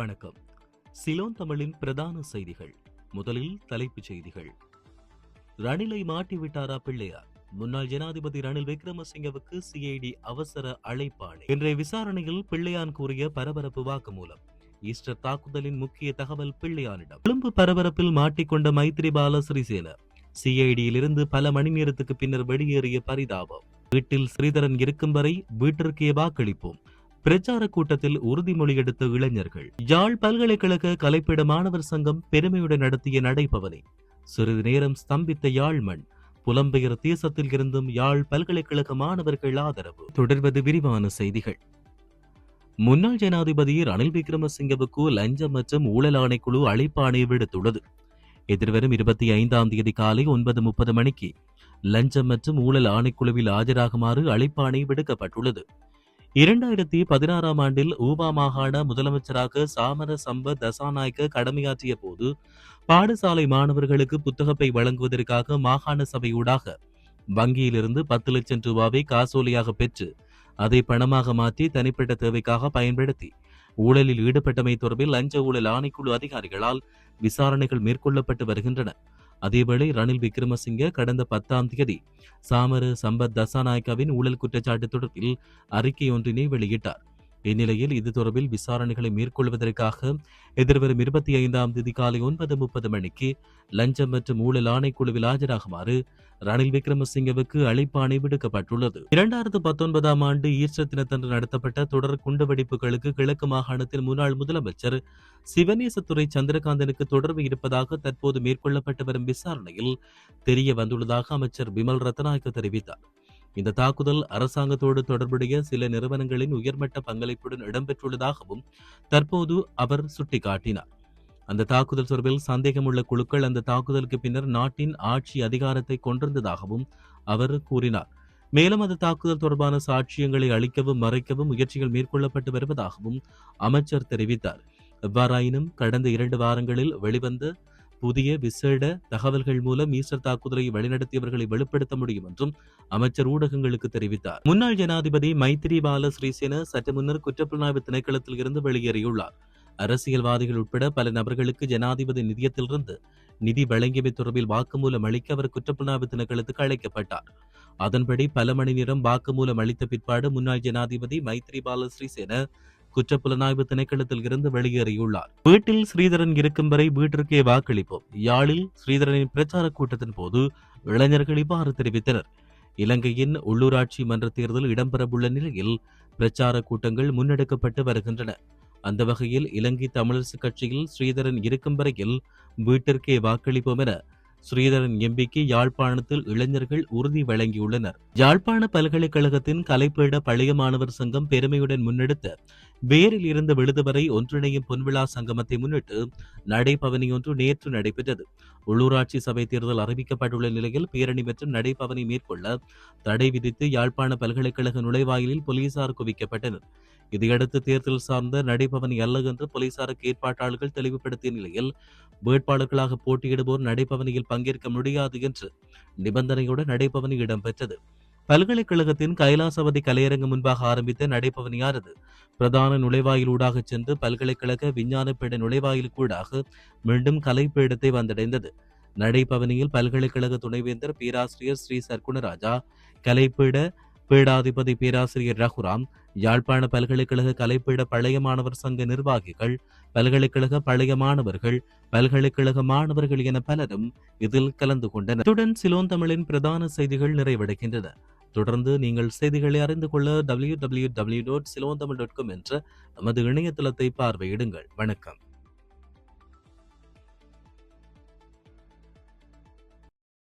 வணக்கம். சிலோன் தமிழின் பிரதான செய்திகள். முதலில் தலைப்புச் செய்திகள். ரணிலை மாட்டிவிட்டாரா பிள்ளையார்? முன்னாள் ஜனாதிபதி ரணில் விக்ரமசிங்கவுக்கு சிஐடி அவசர அழைப்பாணை. இன்றைய விசாரணையில் பிள்ளையான் கூறிய பரபரப்பு வாக்குமூலம். ஈஸ்டர் தாக்குதலின் முக்கிய தகவல் பிள்ளையானிடம். கொழும்பு பரபரப்பில் மாட்டிக்கொண்ட மைத்ரிபால சிறிசேன சிஐடியிலிருந்து பல மணி நேரத்துக்கு பின்னர் வெளியேறிய பரிதாபம். வீட்டில் ஸ்ரீதரன் இருக்கும் வரை வீட்டிற்கே வாக்களிப்போம். பிரச்சார கூட்டத்தில் உறுதிமொழி எடுத்த இளைஞர்கள் யாழ் பல்கலைக்கழக கலைப்பிட மாணவர் சங்கம் பெருமையுடன் நடத்திய நடைபவனை. சிறிது நேரம் ஸ்தம்பித்த யாழ் மண் புலம்பெயர் தேசத்தில் இருந்தும் யாழ் பல்கலைக்கழக மாணவர்கள் ஆதரவு. தொடர்வது விரிவான செய்திகள். முன்னாள் ஜனாதிபதி ரணில் விக்ரமசிங்கவுக்கு லஞ்சம் மற்றும் ஊழல் ஆணைக்குழு அழைப்பாணை விடுத்துள்ளது. எதிர்வரும் இருபத்தி ஐந்தாம் தேதி காலை ஒன்பது முப்பது மணிக்கு லஞ்சம் மற்றும் ஊழல் ஆணைக்குழுவில் ஆஜராகுமாறு அழைப்பாணை விடுக்கப்பட்டுள்ளது. இரண்டாயிரத்தி பதினாறாம் ஆண்டில் ஊபா மாகாண முதலமைச்சராக சாமர சம்ப தசாநாயக்க கடமையாற்றிய போது பாடசாலை மாணவர்களுக்கு புத்தகப்பை வழங்குவதற்காக மாகாண சபையூடாக வங்கியிலிருந்து பத்து லட்சம் ரூபாவை காசோலியாக பெற்று அதை பணமாக மாற்றி தனிப்பட்ட தேவைக்காக பயன்படுத்தி ஊழலில் ஈடுபட்டமை தொடர்பில் லஞ்ச ஊழல் ஆணைக்குழு அதிகாரிகளால் விசாரணைகள் மேற்கொள்ளப்பட்டு வருகின்றன. அதேவேளை ரணில் விக்ரமசிங்க கடந்த பத்தாம் தேதி சாமர சம்பத் தசாநாயக்காவின் ஊழல் குற்றச்சாட்டு தொடர்பில் அறிக்கை ஒன்றினை வெளியிட்டார். இந்நிலையில் இது தொடர்பில் விசாரணைகளை மேற்கொள்வதற்காக எதிர்வரும் இருபத்தி ஐந்தாம் தேதி காலை ஒன்பது முப்பது மணிக்கு லஞ்சம் மற்றும் ஊழல் ஆணைக்குழுவில் ஆஜராகுமாறு ரணில் விக்ரமசிங்கவுக்கு அழைப்பாணை விடுக்கப்பட்டுள்ளது. இரண்டாயிரத்து பத்தொன்பதாம் ஆண்டு ஈஸ்டர் தினத்தன்று நடத்தப்பட்ட தொடர் குண்டுவெடிப்புகளுக்கு கிழக்கு மாகாணத்தில் முன்னாள் முதலமைச்சர் சிவநேசத்துறை சந்திரகாந்தனுக்கு தொடர்பு இருப்பதாக தற்போது மேற்கொள்ளப்பட்டு வரும் விசாரணையில் தெரிய வந்துள்ளதாக அமைச்சர் பிமல் ரத்நாயக்க தெரிவித்தார். இந்த தாக்குதல் அரசாங்கத்தோடு தொடர்புடைய சில நிறுவனங்களின் உயர்மட்ட பங்களிப்புடன் இடம்பெற்றுள்ளதாகவும் தற்போது அவர் சுட்டிக்காட்டினார். அந்த தாக்குதல் தொடர்பில் சந்தேகமுள்ள குழுக்கள் அந்த தாக்குதலுக்கு பின்னர் நாட்டின் ஆட்சி அதிகாரத்தை கொண்டிருந்ததாகவும் அவர் கூறினார். மேலும் அந்த தாக்குதல் தொடர்பான சாட்சியங்களை அளிக்கவும் மறைக்கவும் முயற்சிகள் மேற்கொள்ளப்பட்டு வருவதாகவும் அமைச்சர் தெரிவித்தார். எவ்வாறாயினும் கடந்த இரண்டு வாரங்களில் வெளிவந்த புதிய விசேட தகவல்கள் மூலம் ஈஸ்டர் தாக்குதலை வழிநடத்தியவர்களை வெளிப்படுத்த முடியும் என்றும் அமைச்சர் ஊடகங்களுக்கு தெரிவித்தார். முன்னாள் ஜனாதிபதி மைத்திரிபால ஸ்ரீசேன சற்று முன்னர் குற்றப்புலனாய்வு திணைக்களத்தில் இருந்து வெளியேறியுள்ளார். அரசியல்வாதிகள் உட்பட பல நபர்களுக்கு ஜனாதிபதி நிதியத்திலிருந்து நிதி வழங்கியவை தொடர்பில் வாக்குமூலம் அளிக்க அவர் குற்றப்புலனாய்வு திணைக்களத்துக்கு அழைக்கப்பட்டார். அதன்படி பல மணி நேரம் வாக்குமூலம் அளித்த பிற்பாடு முன்னாள் ஜனாதிபதி மைத்ரிபால ஸ்ரீசேன குற்றப்புலனாய்வு திணைக்களத்தில் இருந்து வெளியேறியுள்ளார். வீட்டில் ஸ்ரீதரன் இருக்கும் வரை வீட்டிற்கே வாக்களிப்போம். யாழில் ஸ்ரீதரனின் பிரச்சார கூட்டத்தின் போது இளைஞர்கள் இவ்வாறு தெரிவித்தனர். இலங்கையின் உள்ளூராட்சி மன்ற தேர்தல் இடம்பெறவுள்ள நிலையில் பிரச்சார கூட்டங்கள் முன்னெடுக்கப்பட்டு வருகின்றன. அந்த வகையில் இலங்கை தமிழரசு கட்சியில் ஸ்ரீதரன் இருக்கும் வரையில் வீட்டிற்கே வாக்களிப்போம் என ஸ்ரீதரன் எம்பிக்கு யாழ்ப்பாணத்தில் இளைஞர்கள் உறுதி வழங்கியுள்ளனர். யாழ்ப்பாண பல்கலைக்கழகத்தின் கலைப்பீட பழைய மாணவர் சங்கம் பெருமையுடன் முன்னெடுத்த வேரில் இருந்து விழுது வரை ஒன்றிணையும் பொன்விழா சங்கமத்தை முன்னிட்டு நடைபவனி ஒன்று நேற்று நடைபெற்றது. உள்ளூராட்சி சபை தேர்தல் அறிவிக்கப்பட்டுள்ள நிலையில் பேரணி மற்றும் நடைபவனி மேற்கொள்ள தடை விதித்து யாழ்ப்பாண பல்கலைக்கழக நுழைவாயிலில் போலீசார் குவிக்கப்பட்டனர். இதையடுத்து தேர்தல் சார்ந்த நடைபவனி அல்ல என்று போலீசாருக்கு ஏற்பாட்டாளர்கள் தெளிவுபடுத்திய நிலையில் வேட்பாளர்களாக போட்டியிடுவோர் நடைபவனியில் பங்கேற்க முடியாது என்று நிபந்தனையுடன் நடைபவனி இடம்பெற்றது. பல்கலைக்கழகத்தின் கைலாசவதி கலையரங்கு முன்பாக ஆரம்பித்த நடைபவனியானது பிரதான நுழைவாயிலூடாக சென்று பல்கலைக்கழக விஞ்ஞான பீட நுழைவாயிலுக்கூடாக மீண்டும் கலைப்பீடத்தை வந்தடைந்தது. நடைபவனியில் பல்கலைக்கழக துணைவேந்தர் பேராசிரியர் ஸ்ரீ சர்க்குணராஜா கலைப்பீட பீடாதிபதி பேராசிரியர் ரகுராம் யாழ்ப்பாண பல்கலைக்கழக கலைப்பீட பழைய மாணவர் சங்க நிர்வாகிகள் பல்கலைக்கழக பழைய மாணவர்கள் பல்கலைக்கழக மாணவர்கள் என பலரும் இதில் கலந்து கொண்டனர். அத்துடன் சிலோன் தமிழின் பிரதான செய்திகள் நிறைவடைகின்றன. தொடர்ந்து நீங்கள் செய்திகளை அறிந்து கொள்ள W W W dot Ceylon Tamil dot com என்ற நமது இணையதளத்தை பார்வையிடுங்கள். வணக்கம்.